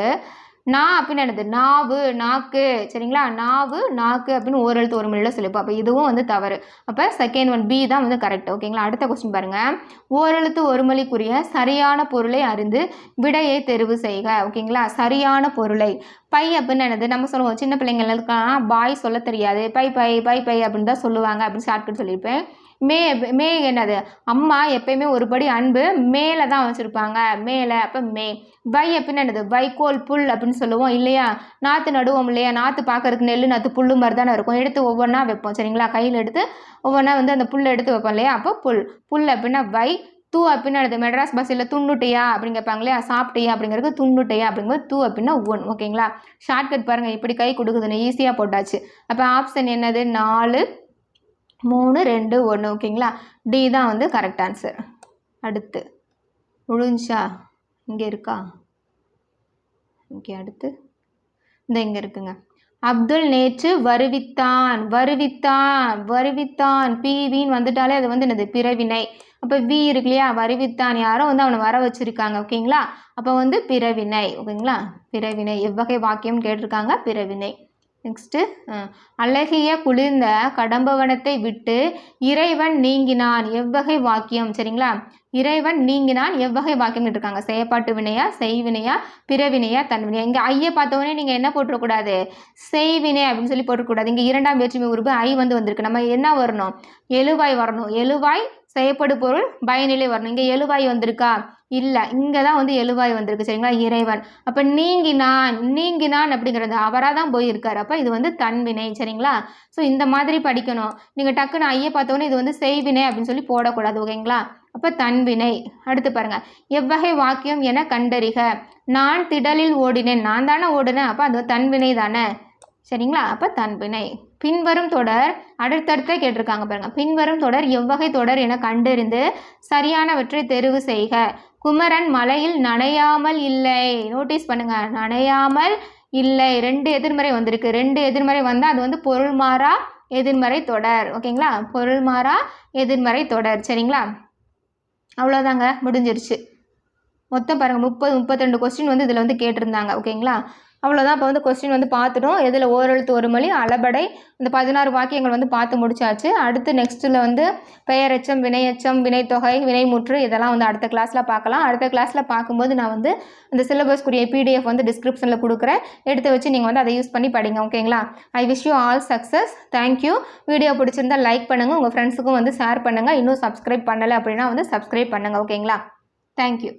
நா அப்படின்னு என்னது? நாவு நாக்கு சரிங்களா? நாவு நாக்கு அப்படின்னு ஒரு எழுத்து ஒரு மொழியில் சொல்லிப்போம். அப்போ இதுவும் வந்து தவறு. அப்போ செகண்ட் ஒன் பி தான் வந்து கரெக்ட் ஓகேங்களா அடுத்த கொஸ்டின் பாருங்கள் ஓரெழுத்து ஒரு மொழிக்குரிய சரியான பொருளை அறிந்து விடையை தெரிவு செய்க. ஓகேங்களா சரியான பொருளை. பை அப்படின்னு என்னது? நம்ம சொல்லுவோம். சின்ன பிள்ளைங்களுக்கெல்லாம் பாய் சொல்ல தெரியாது. பை பை பை பை அப்படின்னு தான் சொல்லுவாங்க அப்படின்னு ஷார்ட்கட் சொல்லியிருப்பேன். மே மே என்னது? அம்மா எப்பயுமே ஒரு படி அன்பு மேலே தான் வச்சுருப்பாங்க. மேலே அப்போ மே. வை அப்படின்னு என்னது? வைக்கோல் புல் அப்படின்னு சொல்லுவோம் இல்லையா? நாற்று நடுவோம் இல்லையா? நாற்று பார்க்கறதுக்கு நெல் நாற்று புல்லு மாதிரி தானே இருக்கும். எடுத்து ஒவ்வொன்றா வைப்போம் சரிங்களா? கையில் எடுத்து ஒவ்வொன்றா வந்து அந்த புல்லை எடுத்து வைப்போம் இல்லையா? அப்போ புல். புல் அப்படின்னா வை. தூ அப்படின்னு என்னது? மெட்ராஸ் பஸ்ஸில் துண்ணுட்டையா அப்படின்னு கேட்பாங்க இல்லையா? சாப்பிட்டியா அப்படிங்கிறது துண்ணுட்டையா அப்படிங்கும்போது தூ அப்படின்னா ஒன் ஓகேங்களா? ஷார்ட்கட் பாருங்கள் இப்படி கை கொடுக்குதுன்னு ஈஸியாக போட்டாச்சு. அப்போ ஆப்ஷன் என்னது? நாலு. மூணு ரெண்டு ஒன்று ஓகேங்களா? டி தான் வந்து கரெக்ட் ஆன்சர் அடுத்து. முடிஞ்சா இங்கே இருக்கா? ஓகே அடுத்து. இந்த இங்கே இருக்குங்க. அப்துல் நேற்று வருவித்தான் வருவித்தான் வருவித்தான். பிவின்னு வந்துட்டாலே அது வந்து என்னது? பிறவினை. அப்போ வி இருக்கு இல்லையா? வருவித்தான் யாரோ வந்து அவனை வர வச்சுருக்காங்க ஓகேங்களா? அப்போ வந்து பிறவினை ஓகேங்களா? பிறவினை. எவ்வகை வாக்கியம் கேட்டிருக்காங்க பிறவினை. நெக்ஸ்ட்டு அழகிய குளிர்ந்த கடம்பவனத்தை விட்டு இறைவன் நீங்கினான். எவ்வகை வாக்கியம் சரிங்களா? இறைவன் நீங்கினான் எவ்வகை வாக்கியம் இருக்காங்க செயப்பாட்டு வினையா செய்வினையா பிறவினையா தன்வினையா. இங்கே ஐயை பார்த்தவொடனே நீங்கள் என்ன போட்டுறக்கூடாது செய்வினை அப்படின்னு சொல்லி போட்டுக்கூடாது இங்கே இரண்டாம் வேற்றுமை உறுப்பு ஐ வந்து வந்திருக்கு. நம்ம என்ன வரணும்? எழுவாய் வரணும். எழுவாய் செயப்படு பொருள் பயனிலை வரணும். இங்கே எழுவாய் வந்திருக்கா? இல்லை இங்கே தான் வந்து எழுவாய் வந்திருக்கு சரிங்களா? இறைவன். அப்போ நீங்கினான் நீங்கினான் அப்படிங்கிறது அவராக தான் போயிருக்கார். அப்போ இது வந்து தன்வினை சரிங்களா? ஸோ இந்த மாதிரி படிக்கணும். நீங்கள் டக்குன்னு ஐயை பார்த்தோன்னே இது வந்து செய்வினை அப்படின்னு சொல்லி போடக்கூடாது ஓகேங்களா? அப்போ தன்வினை. அடுத்து பாருங்க. எவ்வகை வாக்கியம் என கண்டறிக. நான் திடலில் ஓடினேன். நான் தானே ஓடினேன். அப்போ அது தன்வினை தானே சரிங்களா? அப்போ தன்வினை. பின்வரும் தொடர் அடுத்தடுத்த கேட்டிருக்காங்க பாருங்க. பின்வரும் தொடர் எவ்வகை தொடர் என கண்டறிந்து சரியானவற்றை தெரிவு செய்க. குமரன் மலையில் நனையாமல் இல்லை. நோட்டீஸ் பண்ணுங்க. நனையாமல் இல்லை. ரெண்டு எதிர்மறை வந்திருக்கு. ரெண்டு எதிர்மறை வந்தால் அது வந்து பொருள் மாறா எதிர்மறை தொடர். ஓகேங்களா பொருள் மாறா எதிர்மறை தொடர். சரிங்களா? அவ்வளோதாங்க முடிஞ்சிருச்சு. மொத்தம் பாருங்கள் முப்பது முப்பத்தெண்டு கொஸ்டின் வந்து இதில் வந்து கேட்டிருந்தாங்க. ஓகேங்களா அவ்வளோதான் இப்போ வந்து கொஸ்டின் வந்து பார்த்துட்டோம். இதில் ஓரெழுத்து ஒரு மொழி அளபடை இந்த பதினாறு வாக்கியங்கள் வந்து பார்த்து முடிச்சாச்சு. அடுத்து நெக்ஸ்ட்டில் வந்து பெயரெச்சம் வினையச்சம் வினைத்தொகை வினைமுற்று இதெல்லாம் வந்து அடுத்த கிளாஸில் பார்க்கலாம். அடுத்த கிளாஸில் பார்க்கும்போது நான் வந்து இந்த சிலபஸ்க்குரிய பிடிஎஃப் வந்து டிஸ்கிரிப்ஷனில் கொடுக்குறேன். எடுத்து வச்சு நீங்கள் வந்து அதை யூஸ் பண்ணி படிங்க ஓகேங்களா I wish you all success thank you video பிடிச்சிருந்தா லைக் பண்ணுங்கள் உங்கள் ஃப்ரெண்ட்ஸுக்கும் வந்து ஷேர் பண்ணுங்கள் இன்னும் சப்ஸ்கிரைப் பண்ணலை அப்படின்னா வந்து சப்ஸ்கிரைப் பண்ணுங்கள் ஓகேங்களா தேங்க்யூ